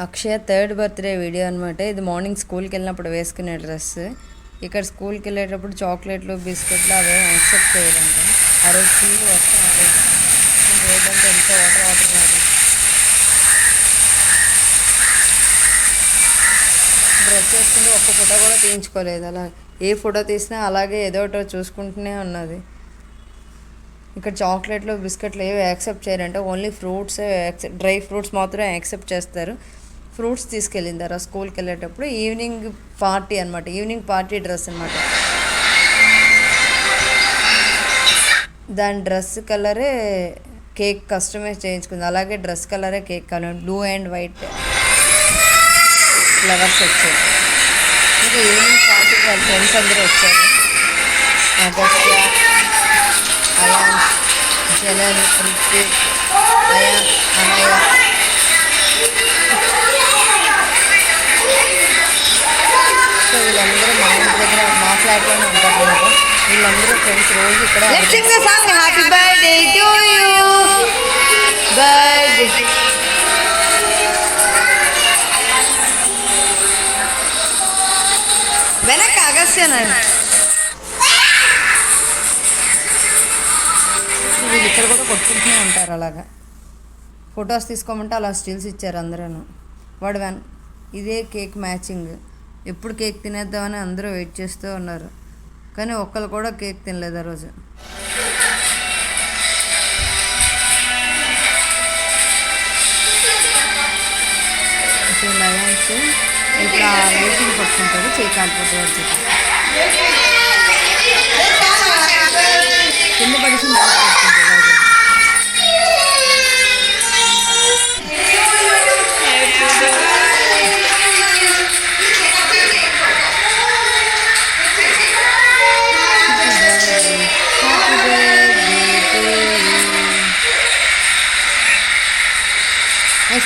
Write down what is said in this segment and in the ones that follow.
అక్షయ third birthday video అనమాట ఇది morning స్కూల్కి వెళ్ళినప్పుడు వేసుకునే డ్రెస్. ఇక్కడ స్కూల్కి వెళ్ళేటప్పుడు చాక్లెట్లు బిస్కెట్లు అవే యాక్సెప్ట్ చేయాలంట ఆ రోజు ఫుల్ వర్షం ఆ రోజు. ఎంత వాటర్ వాటర్ కాదు డ్రెస్ వేసుకుంటే ఒక్క ఫోటో కూడా తీయించుకోలేదు. అలా ఏ ఫోటో తీసినా అలాగే ఏదో ఒకటో చూసుకుంటూనే ఉన్నది. ఇక్కడ చాక్లెట్లు బిస్కెట్లు ఏవి యాక్సెప్ట్ చేయరంటే. ఓన్లీ ఫ్రూట్స్ డ్రై ఫ్రూట్స్ మాత్రమే యాక్సెప్ట్ చేస్తారు. ఫ్రూట్స్ తీసుకెళ్ళింది స్కూల్కి వెళ్ళేటప్పుడు ఈవినింగ్ పార్టీ అనమాట ఈవినింగ్ పార్టీ డ్రెస్ అనమాట దాని డ్రెస్ కలరే కేక్ కస్టమైజ్ చేయించుకుంది. అలాగే డ్రెస్ కలరే cake colour. Blue and white flowers వచ్చాయి. ఇంకా ఈవినింగ్ పార్టీకి వాళ్ళ ఫ్రెండ్స్ అందరూ వచ్చారు. అగస్త్య అయాన్ జనన్ రిత్విక్ అయాన్ అనయ ఫ్లాట్లోనే ఉంటారు అనమాట వీళ్ళందరూ ఫ్రెండ్స్ రోజు ఇక్కడ Happy Birthday to you. Birthday. వెనక అగస్త్యనండి వీళ్ళు ఇక్కడ కూడా కొట్టుకుంటూనే ఉంటారు అలాగా. ఫొటోస్ తీసుకోమంటే అలా స్టిల్స్ ఇచ్చారు అందరూ. వాడు వెన్ ఇదే కేక్ మ్యాచింగ్ ఎప్పుడు కేక్ తినేద్దామని అందరూ వెయిట్ చేస్తూ ఉన్నారు. కానీ ఒక్కరు కూడా కేక్ తినలేదు ఆ రోజు. ఇప్పుడు లయన్స్ ఇట్లా వెయిటింగ్ పట్టుకుంటారు చేయి కాలిపోతుంది.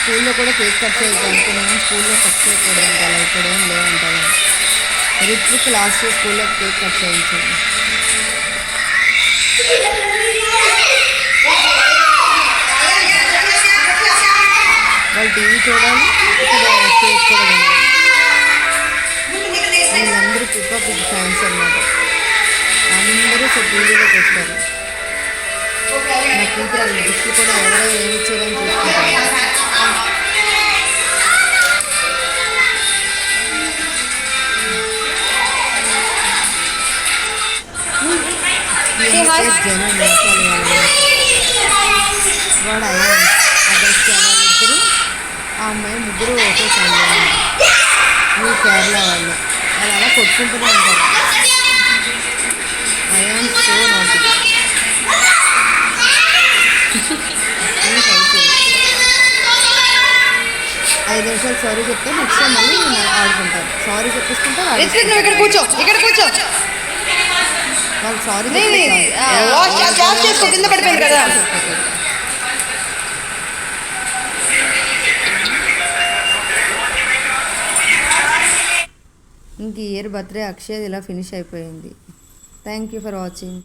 స్కూల్లో కూడా కేక్ కట్ చేయొద్దు అనుకున్నాను. స్కూల్లో కట్ చేయకూడదు అంటారు ఇక్కడ ఏం లేవంటారు రిత్విక్ లాస్ట్ ఇయర్ స్కూల్లో కేక్ కట్ చేయించాను. వాళ్ళు టీవీ చూడాలి ఇక్కడ కేక్ కూడా తినాలి వీళ్ళందరూ పిప్ప ఫ్యాన్స్ అనమాట అందరూ సో టీవీలోకి వస్తారు నా కూతురు అది గిఫ్ట్ కూడా ఎవరో ఏమి ఇచ్చారని చూసుకుంటారు జనం వాళ్ళిద్దరు ఆ అమ్మాయి ముగ్గురు ఒకే ఫ్యామిలీ వీళ్ళు కేరళ వాళ్ళు వాళ్ళు అలా కొట్టుకుంటూనే ఉంటారు అయాన్ సో నాటి ఐదు నిమిషాలు సారీ చెప్తే నెక్స్ట్ టైం మళ్ళీ ఆడుకుంటారు సారీ చెప్పేసుకుంటారు ఇక్కడ కూర్చో ఇక్కడ కూర్చో. వాళ్ళు సారీ నీ, నీ, ఆ, వాష్ చే- వాష్ చేసుకో, కింద పడిపోయింది కదా. ఇంక ఇయర్ బర్త్డే అక్షయ్ ఇలా ఫినిష్ అయిపోయింది. Thank you for watching